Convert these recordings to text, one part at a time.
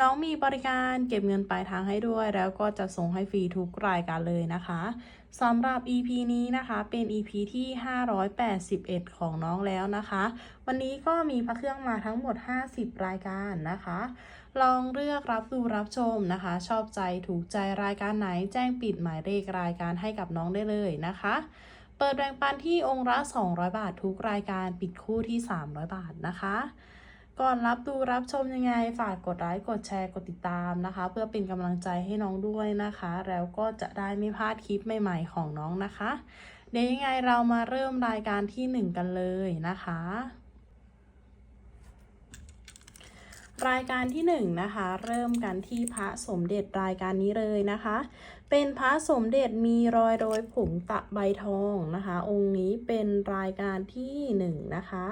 น้องมีบริการเก็บเงินปลายทางให้ด้วย แล้วก็จะส่งให้ฟรีทุกรายการเลยนะคะสำหรับ EP นี้นะคะเป็น EP ที่ 581 ของน้องแล้วนะคะ วันนี้ก็มีพระเครื่องมาทั้งหมด 50 รายการนะคะ ลองเลือกรับดูรับชมนะคะ ชอบใจถูกใจรายการไหนแจ้งปิดหมายเลขรายการให้กับน้องได้เลยนะคะเปิดแบ่งปันที่องค์ละ 200 บาททุกรายการปิดคู่ที่ 300 บาทนะคะ ก่อนรับดูรับชมยังไงฝากกดไลค์กดแชร์กดติดตามนะคะ เพื่อเป็นกำลังใจให้น้องด้วยนะคะ แล้วก็จะได้ไม่พลาดคลิปใหม่ๆของน้องนะคะ เดี๋ยวยังไงเรามาเริ่มรายการที่ 1 กันเลยนะคะ รายการที่1นะคะ เริ่มกันที่พระสมเด็จรายการนี้เลยนะคะ เป็นพระสมเด็จมีรอยโรยผงตะใบทองนะคะ องค์นี้เป็นรายการที่ 1 นะคะ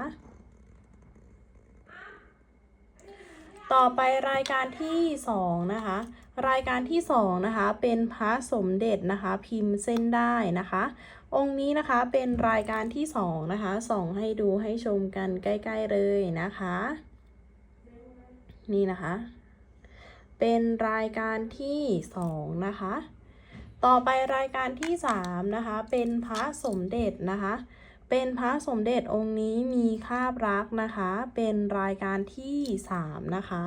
ต่อไปรายการที่2นะคะ รายการที่2นะคะ เป็นพระสมเด็จนะคะ พิมพ์เส้นได้นะคะ องค์นี้นะคะเป็นรายการที่2นะคะส่องให้ดูให้ชมกันใกล้ๆเลยนะคะ นี่นะคะ เป็นรายการที่2นะคะ ต่อไปรายการที่3นะคะ เป็นพระสมเด็จนะคะ เป็นพระสมเด็จองค์นี้มีคาบรักนะคะ เป็นรายการที่ 3 นะคะ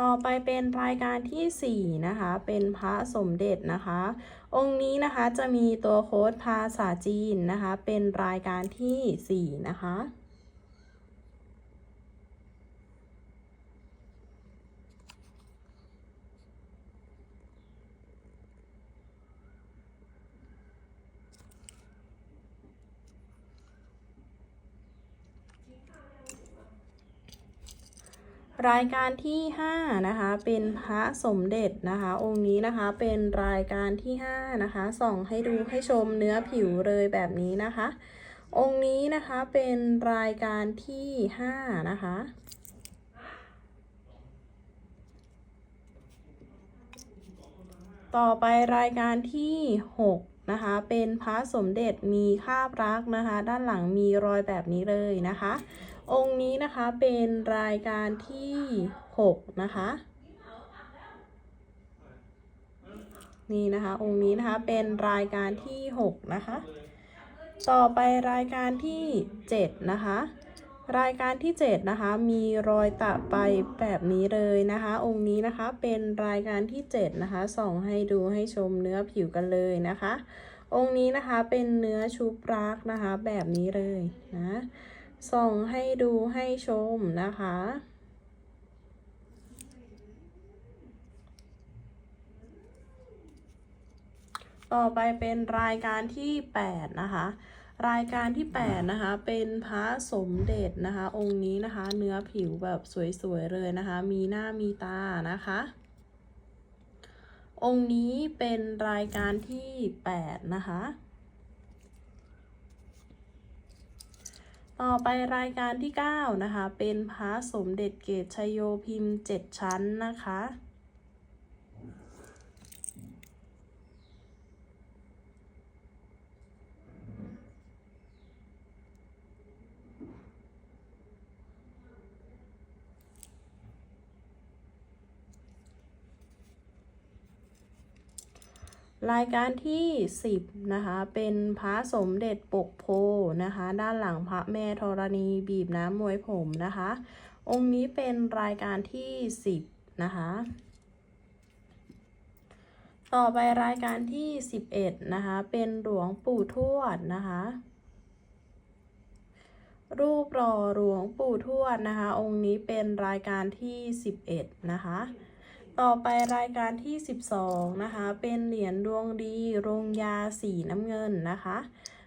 ต่อไปเป็นรายการที่ 4 นะคะ เป็นพระสมเด็จนะคะ องค์นี้นะคะจะมีตัวโค้ดภาษาจีนนะคะ เป็นรายการที่ 4 นะคะ รายการที่5นะคะเป็นพระสมเด็จนะคะ องค์นี้นะคะเป็นรายการที่5นะคะส่องให้ดูให้ชมเนื้อผิวเลยแบบนี้นะคะ องค์นี้นะคะเป็นรายการที่5นะคะต่อไปรายการที่ 6 นะคะ เป็นพระสมเด็จมีคาบรักนะคะ ด้านหลังมีรอยแบบนี้เลยนะคะ องค์นี้นะคะเป็นรายการที่ 6 นะคะ นี่นะคะ องค์นี้นะคะเป็นรายการที่ 6 นะคะ ต่อไปรายการที่ 7 นะคะ รายการที่ 7 นะคะ มีรอยตะไปแบบนี้เลยนะคะ องค์นี้นะคะเป็นรายการที่ 7 นะคะ ส่องให้ดูให้ชมเนื้อผิวกันเลยนะคะ องค์นี้นะคะเป็นเนื้อชุบรักนะคะแบบนี้เลยนะ ส่งให้ดูให้ชมนะคะ ต่อไปเป็นรายการที่ 8 นะคะ รายการที่ 8 นะคะ เป็นพระสมเด็จนะคะ องค์นี้นะคะ เนื้อผิวแบบสวยๆเลยนะคะ มีหน้ามีตานะคะองค์นี้เป็นรายการที่ 8 นะคะ ต่อไปรายการที่ 9 นะคะ เป็นพระสมเด็จเกตชยโยพิมพ์ 7 ชั้นนะคะ รายการที่ 10 นะคะ เป็นพระสมเด็จปกโพนะคะ ด้านหลังพระแม่ธรณีบีบน้ำมวยผมนะคะ องค์นี้เป็นรายการที่ 10 นะคะ ต่อไปรายการที่ 11 นะคะ เป็นหลวงปู่ทวดนะคะ รูปหล่อหลวงปู่ทวดนะคะ องค์นี้เป็นรายการที่ 11 นะคะ ต่อไปรายการที่ 12 นะคะ เป็นเหรียญดวงดีโรงยาสีน้ำเงินนะคะ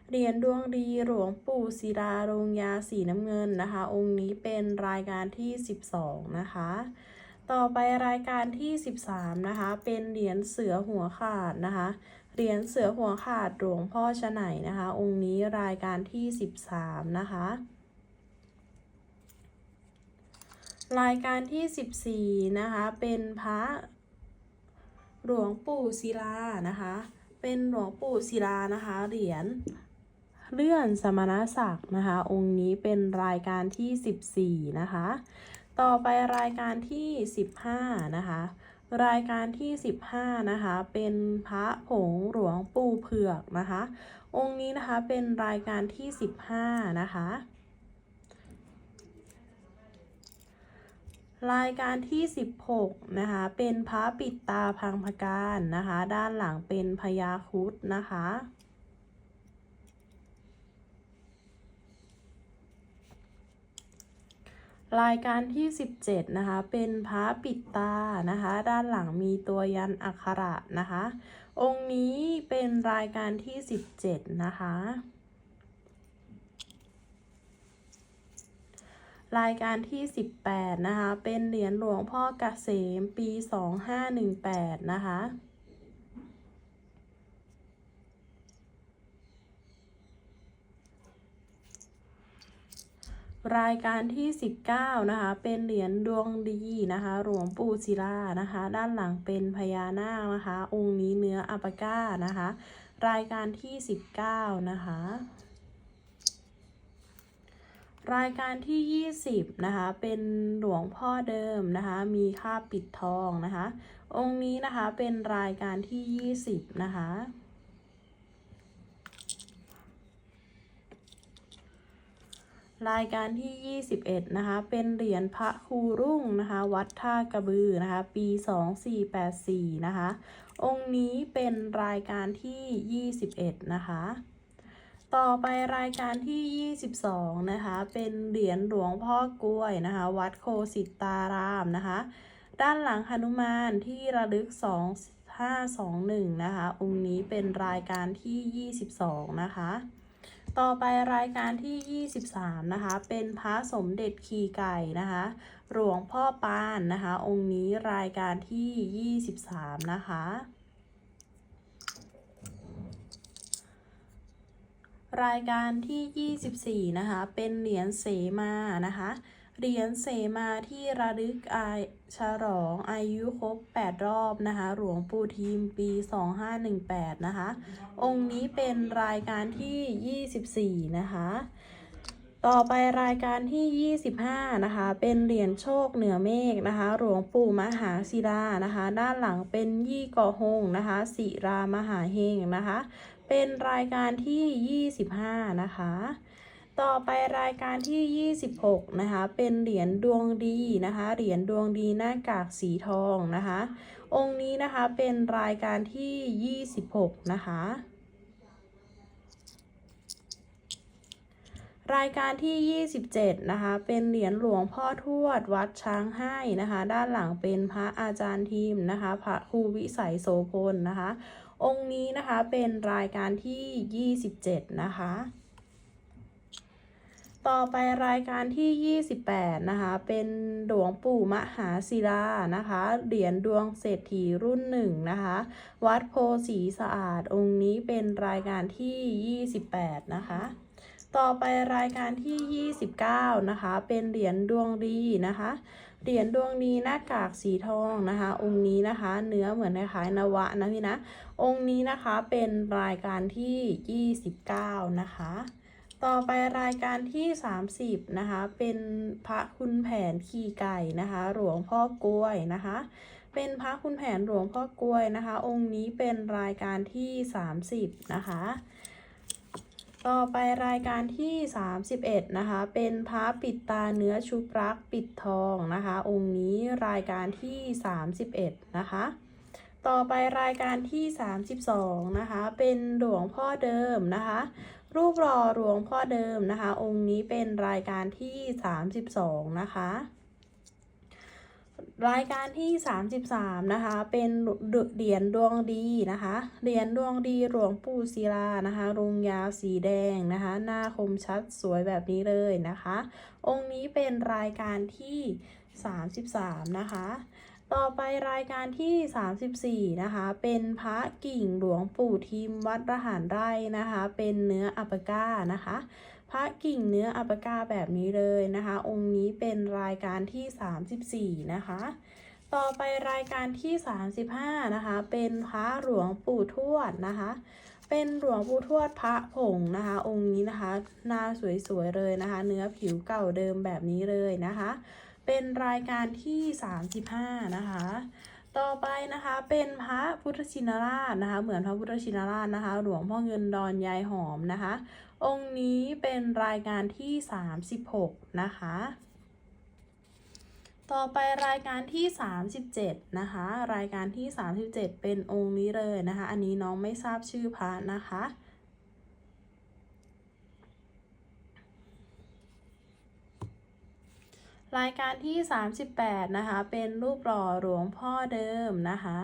เหรียญดวงดีหลวงปู่ศิลาโรงยาสีน้ำเงินนะคะ องค์นี้เป็นรายการที่ 12 นะคะ ต่อไปรายการที่ 13 นะคะ เป็นเหรียญเสือหัวขาดนะคะ เหรียญเสือหัวขาดหลวงพ่อชะไหนนะคะ องค์นี้รายการที่ 13 นะคะ รายการที่ 14 นะคะ เป็นพระหลวงปู่ศิลานะคะ เป็นหลวงปู่ศิลานะคะ เหรียญเลื่อนสมณศักดิ์นะคะ องค์นี้เป็นรายการที่ 14 นะคะ ต่อไปรายการที่ 15 นะคะ รายการที่ 15 นะคะ เป็นพระผงหลวงปู่เผือกนะคะ องค์นี้นะคะเป็นรายการที่ 15 นะคะ รายการที่ 16 นะคะ เป็นพระปิดตาพังพการนะคะ ด้านหลังเป็นพญาคุดนะคะ รายการที่ 17 นะคะ เป็นพระปิดตานะคะ ด้านหลังมีตัวยันอักขระนะคะ องค์นี้เป็นรายการที่ 17 นะคะ รายการที่ 18 นะคะ เป็นเหรียญหลวงพ่อเกษมปี 2518 นะคะ รายการที่ 19 นะคะ เป็นเหรียญดวงดีนะคะ หลวงปู่ศิลานะคะ ด้านหลังเป็นพญานาคนะคะ องค์นี้เนื้ออัปาก้านะคะ รายการที่ 19 นะคะ รายการที่ 20 นะคะ เป็นหลวงพ่อเดิมนะคะ มีค่าปิดทองนะคะ องค์นี้นะคะเป็นรายการที่ 20 นะคะ รายการที่ 21 นะคะ เป็นเหรียญพระครูรุ่งนะคะ วัดท่ากระบือนะคะ ปี 2484 นะคะ องค์นี้เป็นรายการที่ 21 นะคะ ต่อไปรายการที่ 22 นะคะ เป็นเหรียญหลวงพ่อกล้วยนะคะ วัดโคสิตารามนะคะ ด้านหลังหนุมานที่ระลึก 2521 นะคะ องค์นี้เป็นรายการที่ 22 นะคะ ต่อไปรายการที่ 23 นะคะ เป็นพระสมเด็จขี่ไก่นะคะ หลวงพ่อปานนะคะ องค์นี้รายการที่ 23 นะคะ รายการที่ 24 นะคะ เป็นเหรียญเสมานะคะ เหรียญเสมาที่ระลึกอาฉลองอายุครบ 8 รอบนะคะ หลวงปู่ทีมปี 2518 นะคะ องค์นี้เป็นรายการที่ 24 นะคะ ต่อไปรายการที่ 25 นะคะ เป็นเหรียญโชคเหนือเมฆนะคะ หลวงปู่มหาศิลานะคะ ด้านหลังเป็นยี่กอหงนะคะศิรามหาเฮงนะคะ เป็นรายการที่ 25 นะคะ ต่อไปรายการที่ 26 นะคะ เป็นเหรียญดวงดีนะคะ เหรียญดวงดีหน้ากากสีทองนะคะ องค์นี้นะคะเป็นรายการที่ 26 นะคะ รายการที่ 27 นะคะ เป็นเหรียญหลวงพ่อทวดวัดช้างให้นะคะ ด้านหลังเป็นพระอาจารย์ทีมนะคะ พระครูวิสัยโสพลนะคะ องค์นี้นะคะเป็นรายการที่ 27 นะคะ ต่อไปรายการที่ 28 นะคะ เป็นหลวงปู่มหาศิลานะคะ เหรียญดวงเศรษฐีรุ่นหนึ่งนะคะ วัดโพสีสะอาด องค์นี้เป็นรายการที่ 28 นะคะ ต่อไปรายการที่ 29 นะคะ เป็นเหรียญดวงดีนะคะ เหรียญดวงดีหน้ากากสีทองนะคะ องค์นี้นะคะ เนื้อเหมือนคล้ายๆนวะนะพี่นะ องค์นี้นะคะเป็นรายการที่ 29 นะคะ ต่อไปรายการที่ 30 นะคะ เป็นพระคุณแผนขี่ไก่นะคะ หลวงพ่อกล้วยนะคะเป็นพระคุณแผนหลวงพ่อกล้วยนะคะ องค์นี้เป็นรายการที่ 30 นะคะ ต่อไปรายการที่ 31 นะคะ เป็นพระปิดตาเนื้อชุบรักปิดทองนะคะ องค์นี้รายการที่ 31 นะคะ ต่อไปรายการที่ 32 นะคะ เป็นหลวงพ่อเดิมนะคะ รูปหล่อหลวงพ่อเดิมนะคะ องค์นี้เป็นรายการที่ 32 นะคะ รายการที่ 33 นะคะ เป็นเหรียญดวงดีนะคะ เหรียญดวงดีหลวงปู่ศิลานะคะรุงยาวสีแดงนะคะ หน้าคมชัดสวยแบบนี้เลยนะคะ องค์นี้เป็นรายการที่ 33 นะคะ ต่อไปรายการที่ 34 นะคะ เป็นพระกิ่งหลวงปู่ทิมวัดระหารไร่นะคะ เป็นเนื้ออัปปะก้านะคะ พระกิ่งเนื้ออัปกาแบบนี้เลยนะคะ องค์นี้เป็นรายการที่ 34 นะคะ ต่อไปรายการที่ 35 นะคะ เป็นพระหลวงปู่ทวดนะคะ เป็นหลวงปู่ทวดพระผงนะคะ องค์นี้นะคะหน้าสวยๆเลยนะคะ เนื้อผิวเก่าเดิมแบบนี้เลยนะคะ เป็นรายการที่ 35 นะคะต่อไปนะคะเป็นพระพุทธชินราชนะคะ เหมือนพระพุทธชินราชนะคะ หลวงพ่อเงินดอนยายหอมนะคะ องค์นี้เป็นรายการที่ 36 นะคะ ต่อไปรายการที่ 37 นะคะ รายการที่ 37 เป็นองค์นี้เลยนะคะ อันนี้น้องไม่ทราบชื่อพระนะคะรายการที่ 38 นะคะ เป็นรูปหล่อหลวงพ่อเดิมนะคะ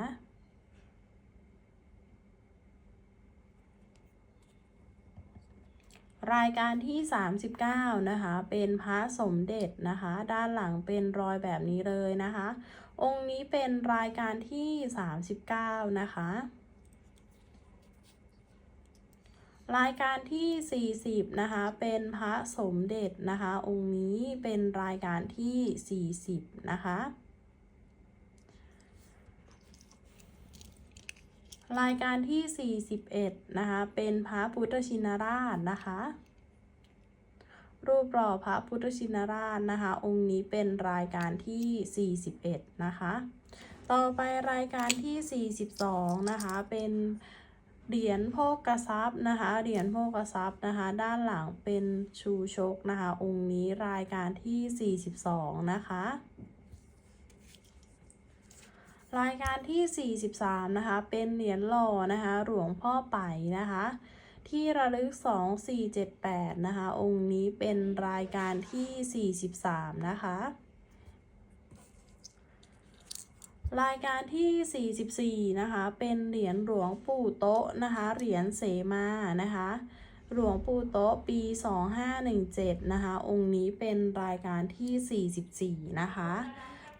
รายการที่ 39 นะคะ เป็นพระสมเด็จนะคะ ด้านหลังเป็นรอยแบบนี้เลยนะคะ องค์นี้เป็นรายการที่ 39 นะคะ รายการที่ 40 นะคะ เป็นพระสมเด็จนะคะ องค์นี้เป็นรายการที่ 40 นะคะ รายการที่ 41 นะคะ เป็นพระพุทธชินราชนะคะ รูปหล่อพระพุทธชินราชนะคะ องค์นี้เป็นรายการที่ 41 นะคะ ต่อไปรายการที่ 42 นะคะ เป็นเหรียญโภกทรัพย์นะคะ เหรียญโภกทรัพย์นะคะ ด้านหลังเป็นชูชกนะคะ องค์นี้รายการที่ 42 นะคะ รายการที่ 43 นะคะ เป็นเหรียญหล่อนะคะ หลวงพ่อไปนะคะ ที่ระลึก 2478 นะคะ องค์นี้เป็นรายการที่ 43 นะคะ รายการที่ 44 นะคะ เป็นเหรียญหลวงปู่โต๊ะนะคะ เหรียญเสมานะคะหลวงปู่โต๊ะปี 2517 นะคะ องค์นี้เป็นรายการที่ 44 นะคะ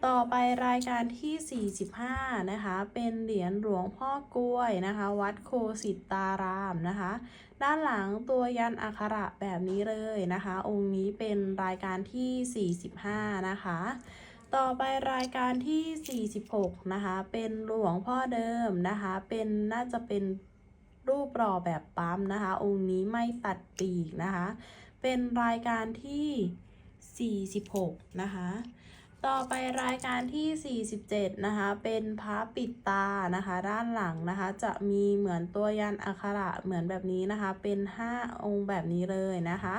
ต่อไปรายการที่ 45 นะคะ เป็นเหรียญหลวงพ่อกล้วยนะคะ วัดโคสิตารามนะคะ ด้านหลังตัวยันอักขระแบบนี้เลยนะคะ องค์นี้เป็นรายการที่ 45 นะคะ ต่อไปรายการที่ 46 นะคะ เป็นหลวงพ่อเดิมนะคะ เป็นน่าจะเป็นรูปหล่อแบบปั๊มนะคะ องค์นี้ไม่ตัดปีกนะคะ เป็นรายการที่ 46 นะคะ ต่อไปรายการที่ 47 นะคะ เป็นพระปิดตานะคะ ด้านหลังนะคะ จะมีเหมือนตัวยันอักขระเหมือนแบบนี้นะคะ เป็น 5 องค์แบบนี้เลยนะคะ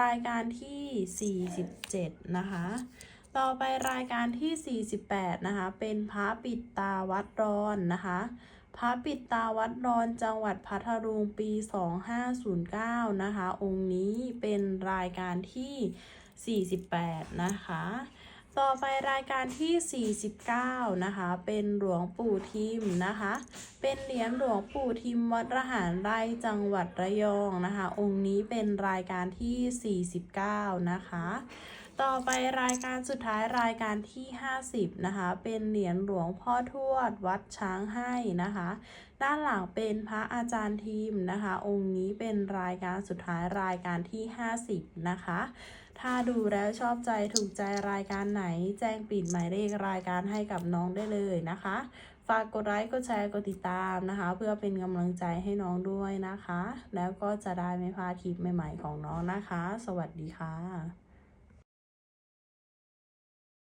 รายการที่ 47 นะคะ ต่อไปรายการที่ 48 นะคะ เป็นพระปิดตาวัดรอนนะคะพระปิดตาวัดรอนจังหวัดพัทลุงปี 2509 นะคะ องค์นี้เป็นรายการที่ 48 นะคะ ต่อไปรายการที่ 49 นะคะ เป็นหลวงปู่ทิมนะคะ เป็นเหรียญหลวงปู่ทิมวัดระหารไร่จังหวัดระยองนะคะ องค์นี้เป็นรายการที่ 49 นะคะ ต่อไปรายการสุดท้ายรายการที่ 50 นะคะ เป็นเหรียญหลวงพ่อทวดวัดช้างให้นะคะ ด้านหลังเป็นพระอาจารย์ทีมนะคะ องค์นี้เป็นรายการสุดท้ายรายการที่ 50 นะคะ ถ้าดูแล้วชอบใจถูกใจรายการไหน แจ้งปิดหมายเลขรายการให้กับน้องได้เลยนะคะ ฝากกดไลค์กดแชร์กดติดตามนะคะ เพื่อเป็นกำลังใจให้น้องด้วยนะคะ แล้วก็จะได้ไม่พลาดคลิปใหม่ ๆ ของน้องนะคะ สวัสดีค่ะ